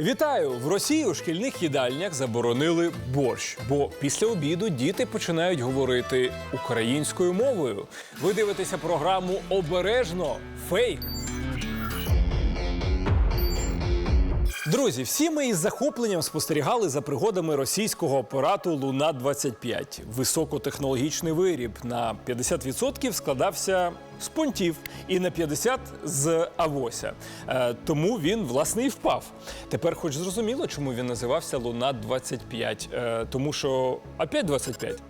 Вітаю! В Росії у шкільних їдальнях заборонили борщ, бо після обіду діти починають говорити українською мовою. Ви дивитеся програму обережно фейк. Друзі, всі ми із захопленням спостерігали за пригодами російського апарату Луна 25 Високотехнологічний виріб на 50% складався з понтів і на 50% з авося. Е, тому він власне і впав. Тепер, хоч зрозуміло, чому він називався Луна 25 Е, тому що опять 25.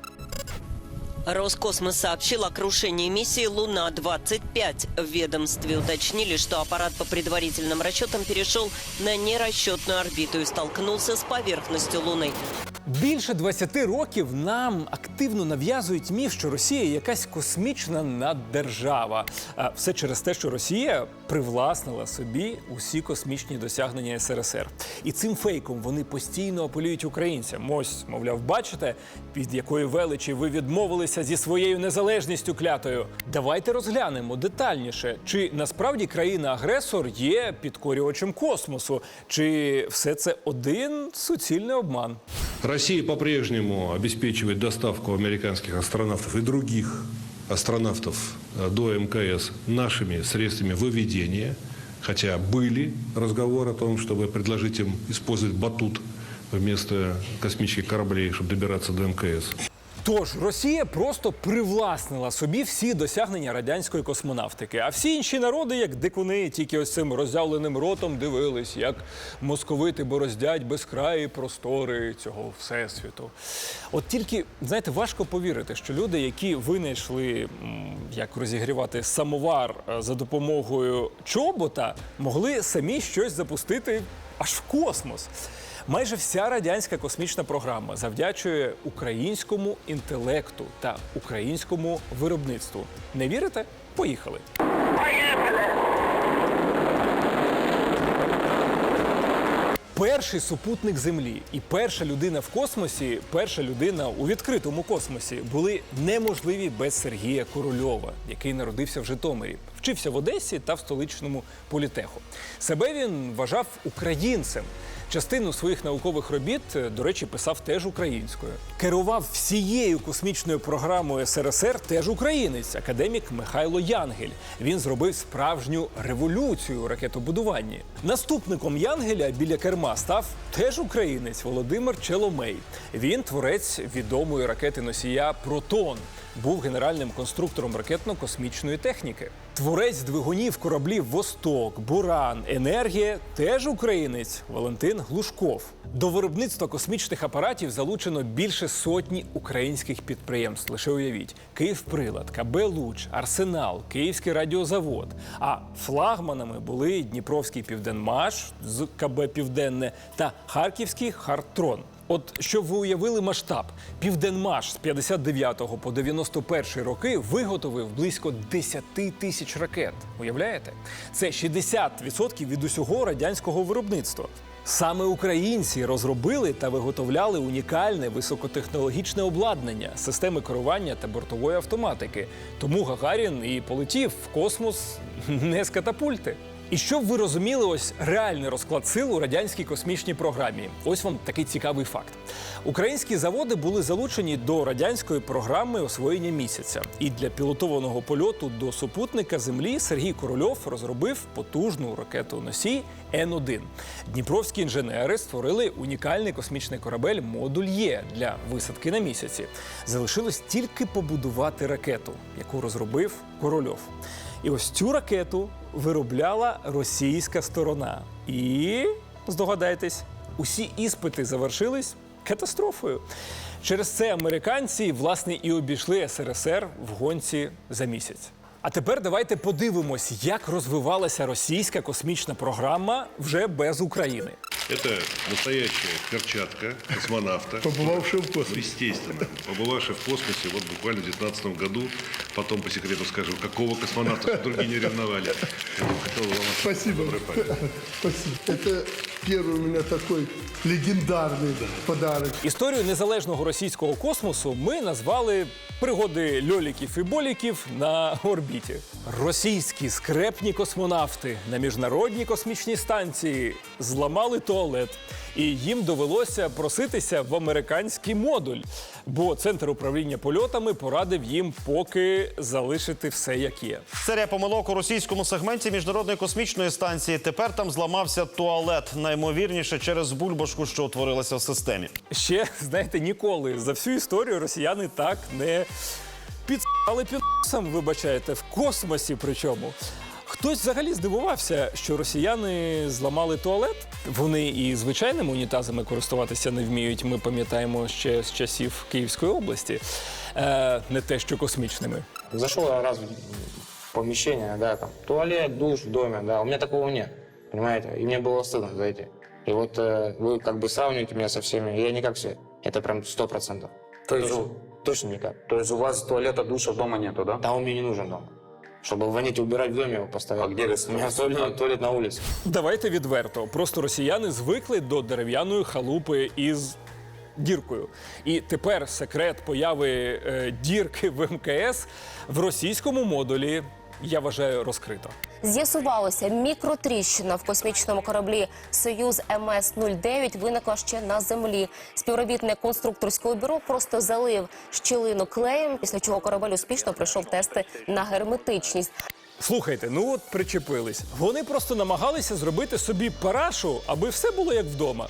Роскосмос сообщил о крушении миссии «Луна-25». В ведомстве уточнили, что аппарат по предварительным расчетам перешел на нерасчетную орбиту и столкнулся с поверхностью Луны. Більше 20 років нам активно нав'язують міф, що Росія якась космічна наддержава. А все через те, що Росія привласнила собі усі космічні досягнення СРСР. І цим фейком вони постійно апелюють українцям. Ось, мовляв, бачите, від якої величі ви відмовилися зі своєю незалежністю клятою. Давайте розглянемо детальніше, чи насправді країна-агресор є підкорювачем космосу, чи все це один суцільний обман. Россия по-прежнему обеспечивает доставку американских астронавтов и других астронавтов э, до МКС нашими средствами выведения, хотя были разговоры о том, чтобы предложить им использовать батут вместо космических кораблей, чтобы добираться до МКС. Тож Росія просто привласнила собі всі досягнення радянської космонавтики. А всі інші народи, як дикуни, тільки ось цим роззявленим ротом дивились, як московити бороздять безкраї простори цього всесвіту. От тільки знаєте, важко повірити, що люди, які винайшли як розігрівати самовар е, за допомогою чобота, могли самі щось запустити аж в космос. Майже вся радянська космічна програма завдячує українському інтелекту та українському виробництву. Не вірите? Поїхали. Перший супутник Землі і перша людина в космосі, перша людина у відкритому космосі були неможливі без Сергія Корольова, який народився в Житомирі, вчився в Одесі та в столичному політеху. Себе він вважав українцем. Частину своїх наукових робіт, е, до речі, писав теж українською. Керував всією космічною програмою СРСР теж українець, академік Михайло Янгель. Він зробив справжню революцію у ракетобудуванні. Наступником Янгеля біля керма став теж українець Володимир Челомей. Він творець відомої ракети носія Протон. Був генеральним конструктором ракетно-космічної техніки. Творець двигунів кораблів Восток, Буран, Енергія теж українець Валентин Глушков. До виробництва космічних апаратів залучено більше сотні українських підприємств. Лише уявіть: Київприлад, КБ Луч, Арсенал, Київський радіозавод. А флагманами були Дніпровський Південмаш з КБ Південне та Харківський Хартрон. От щоб ви уявили масштаб, Південмаш з 59 по 91 роки виготовив близько 10 тисяч ракет. Уявляєте? Це 60% від усього радянського виробництва. Саме українці розробили та виготовляли унікальне високотехнологічне обладнання, системи керування та бортової автоматики. Тому Гагарін і полетів в космос не з катапульти. І щоб ви розуміли ось реальний розклад сил у радянській космічній програмі. Ось вам такий цікавий факт. Українські заводи були залучені до радянської програми освоєння місяця. І для пілотованого польоту до супутника Землі Сергій Корольов розробив потужну ракету носій Н-1. Дніпровські інженери створили унікальний космічний корабель Модуль Є для висадки на місяці. Залишилось тільки побудувати ракету, яку розробив Корольов. І ось цю ракету виробляла російська сторона. І здогадайтесь, усі іспити завершились катастрофою. Через це американці власне і обійшли СРСР в гонці за місяць. А тепер давайте подивимось, як розвивалася російська космічна програма вже без України. Это настоящая перчатка космонавта. Побывавший в космосе. естественно. Побывавший в космосе вот буквально в 2019 году. Потом по секрету скажу, какого космонавта, другие не ревновали. Хотел вам Спасибо. Спасибо. Это первый у меня такой легендарный да, подарок. Історію незалежного російського космосу ми назвали пригоди льоліків і боліків на орбіті. Російські скрепні космонавти на міжнародній космічній станції зламали туалет, і їм довелося проситися в американський модуль, бо центр управління польотами порадив їм поки залишити все як є. Серія помилок у російському сегменті міжнародної космічної станції. Тепер там зламався туалет. Наймовірніше через бульбашку, що утворилася в системі. Ще знаєте, ніколи за всю історію росіяни так не підсали підсам, вибачаєте, в космосі. Причому хтось взагалі здивувався, що росіяни зламали туалет. Вони і звичайними унітазами користуватися не вміють. Ми пам'ятаємо ще з часів Київської області, е, не те, що космічними. Зашел я раз в помещение, да, там, туалет, душ в доме, да, у меня такого нет, понимаете, и мне было стыдно зайти. И вот э, вы как бы сравниваете меня со всеми, я не как все, это прям сто процентов. То есть, у- Точно никак. то есть у вас туалета, душа дома нету, да? Да он мне не нужен дома. Чтобы вонить и убирать в доме его. А где У меня туалет на улице. Давайте відверто. Просто росіяни звикли до дерев'яної халупи із діркою. І тепер секрет появи е, дірки в МКС в російському модулі, я вважаю, розкрито. З'ясувалося, мікротріщина в космічному кораблі Союз МС 09 виникла ще на землі. Співробітник конструкторського бюро просто залив щілину клеєм, після чого корабель успішно пройшов тести на герметичність. Слухайте, ну от причепились. Вони просто намагалися зробити собі парашу, аби все було як вдома.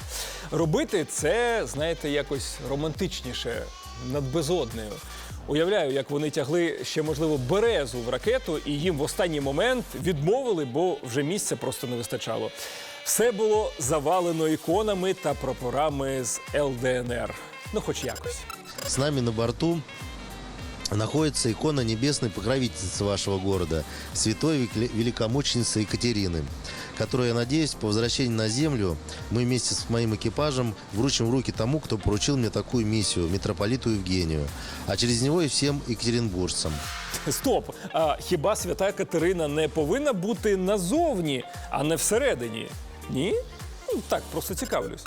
Робити це, знаєте, якось романтичніше, над безоднею. Уявляю, як вони тягли ще, можливо, березу в ракету, і їм в останній момент відмовили, бо вже місця просто не вистачало. Все було завалено іконами та прапорами з ЛДНР. Ну, хоч якось. З нами на борту находится икона небесной покровительницы вашего города, святой век- великомученицы Екатерины, которую, я надеюсь, по возвращении на Землю мы вместе с моим экипажем вручим в руки тому, кто поручил мне такую миссию, митрополиту Евгению, а через него и всем екатеринбуржцам. Стоп! А хіба свята Катерина не повинна бути назовні, а не всередині? Ні? Ну, так, просто цікавлюсь.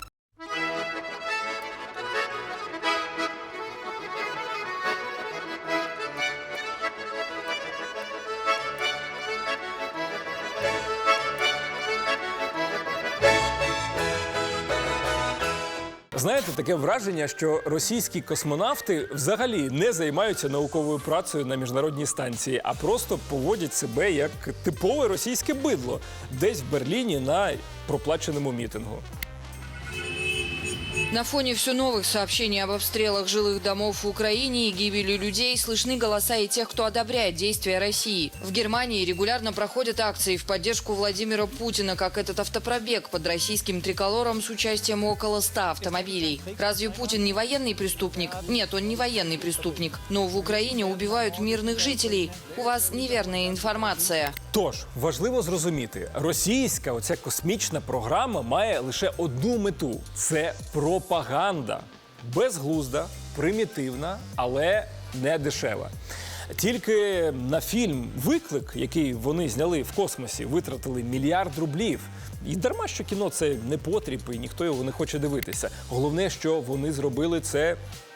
Таке враження, що російські космонавти взагалі не займаються науковою працею на міжнародній станції, а просто поводять себе як типове російське бидло десь в Берліні на проплаченому мітингу. На фоне все новых сообщений об обстрелах жилых домов в Украине и гибели людей слышны голоса и тех, кто одобряет действия России. В Германии регулярно проходят акции в поддержку Владимира Путина, как этот автопробег под российским триколором с участием около 100 автомобилей. Разве Путин не военный преступник? Нет, он не военный преступник. Но в Украине убивают мирных жителей. У вас неверная информация. Тож важливо зрозуміти, російська оця космічна програма має лише одну мету це пропаганда. Безглузда, примітивна, але не дешева. Тільки на фільм Виклик, який вони зняли в космосі, витратили мільярд рублів. І дарма, що кіно це не потріб, і ніхто його не хоче дивитися. Головне, що вони зробили це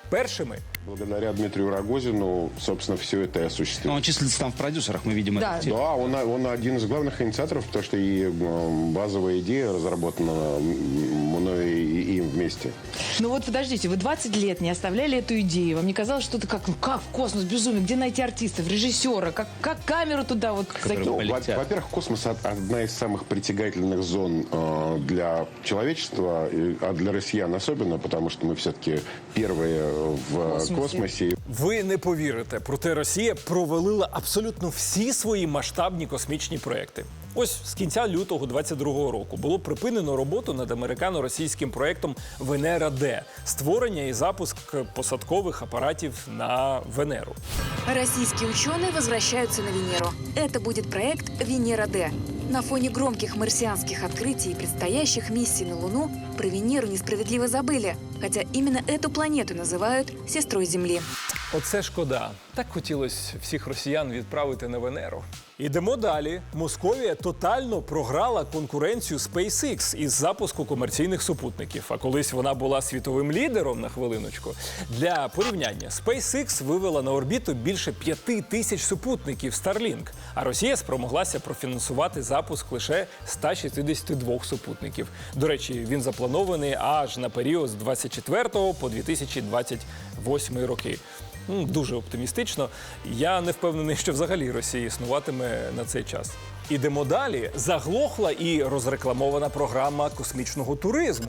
першими. Благодаря Дмитрию Рогозину, собственно, все это и Но осуществилось. он числится там в продюсерах, мы видим Да. это. Да, он, он один из главных инициаторов, потому что и базовая идея разработана мной и им вместе. Ну вот подождите, вы 20 лет не оставляли эту идею. Вам не казалось, что это как, ну как в космос, безумие, где найти артистов, режиссера, как, как камеру туда вот закинуть? Ну, во-первых, космос од- одна из самых притягательных зон э, для человечества, а для россиян особенно, потому что мы все-таки первые в космосе. Ви не повірите, проте Росія провалила абсолютно всі свої масштабні космічні проекти. Ось з кінця лютого 22-го року було припинено роботу над американо-російським проектом Венера Д створення і запуск посадкових апаратів на Венеру. Российские ученые возвращаются на Венеру. Это будет проект «Венера-Д». На фоне громких марсианских открытий и предстоящих миссий на Луну про Венеру несправедливо забыли, хотя именно эту планету называют сестрой Земли. Оце шкода. Так хотілося всіх росіян відправити на Венеру. Ідемо далі. Московія тотально програла конкуренцію SpaceX із запуску комерційних супутників. А колись вона була світовим лідером на хвилиночку. Для порівняння SpaceX вивела на орбіту більше п'яти тисяч супутників Starlink, а Росія спромоглася профінансувати запуск лише 162 супутників. До речі, він запланований аж на період з 24 по 2028 роки. Дуже оптимістично. Я не впевнений, що взагалі Росія існуватиме на цей час. Ідемо далі. Заглохла і розрекламована програма космічного туризму.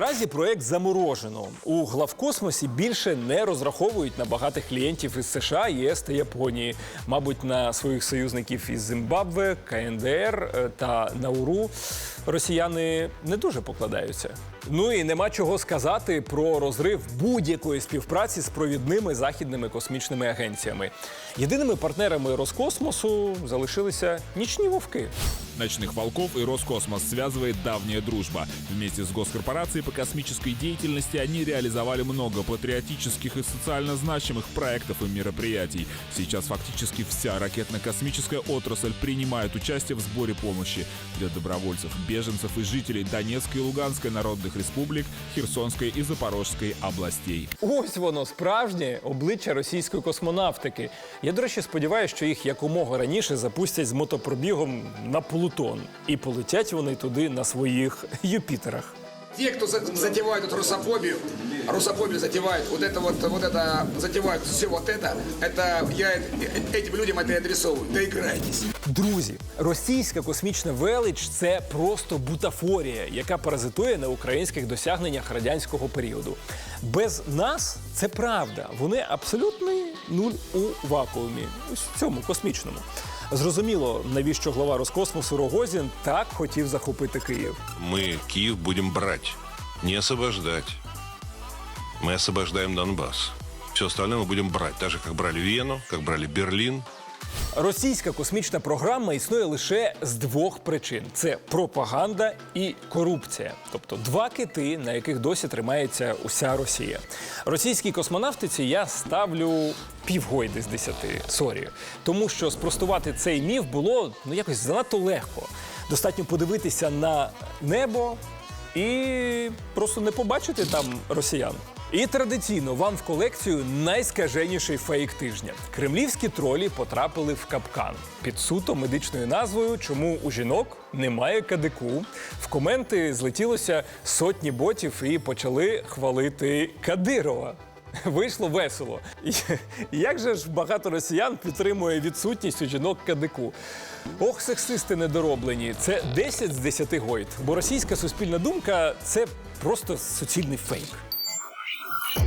Наразі проект заморожено. У главкосмосі більше не розраховують на багатих клієнтів із США, ЄС та Японії. Мабуть, на своїх союзників із Зимбабве, КНДР е, та Науру росіяни не дуже покладаються. Ну і нема чого сказати про розрив будь-якої співпраці з провідними західними космічними агенціями. Єдиними партнерами Роскосмосу залишилися нічні вовки. Ночных волков и Роскосмос связывает давняя дружба. Вместе с госкорпорацией по космической деятельности они реализовали много патриотических и социально значимых проектов и мероприятий. Сейчас фактически вся ракетно-космическая отрасль принимает участие в сборе помощи для добровольцев, беженцев и жителей Донецкой и Луганской народных республик, Херсонської і Запорозької областей. Ось воно справжнє обличчя російської космонавтики. Я, до речі, сподіваюся, що їх якомога раніше запустять з мотопробігом на Плутон. І полетять вони туди на своїх Юпітерах. Ті, хто за- тут эту русофобию, русофобию затевают, вот это вот, вот это, затевают все вот это, это я э- этим людям это и адресовываю. Доиграйтесь. Друзі, російська космічна велич це просто бутафорія, яка паразитує на українських досягненнях радянського періоду. Без нас це правда. Вони абсолютний нуль у вакуумі, ось в цьому космічному. Зрозуміло, навіщо глава Роскосмосу Рогозін так хотів захопити Київ. Мы Киев будем брать, не освобождать. Мы освобождаем Донбасс. Все остальное мы будем брать, так же, как брали Вену, как брали Берлин. Російська космічна програма існує лише з двох причин: це пропаганда і корупція, тобто два кити, на яких досі тримається уся Росія. Російській космонавтиці я ставлю півгойди з десяти. Сорі, тому що спростувати цей міф було ну якось занадто легко. Достатньо подивитися на небо і просто не побачити там росіян. І традиційно вам в колекцію найскаженіший фейк тижня. Кремлівські тролі потрапили в капкан під суто медичною назвою Чому у жінок немає кадику. В коменти злетілося сотні ботів і почали хвалити Кадирова. Вийшло весело. Як же ж багато росіян підтримує відсутність у жінок кадику? Ох, сексисти недороблені. Це 10 з 10 гойд. Бо російська суспільна думка це просто суцільний фейк.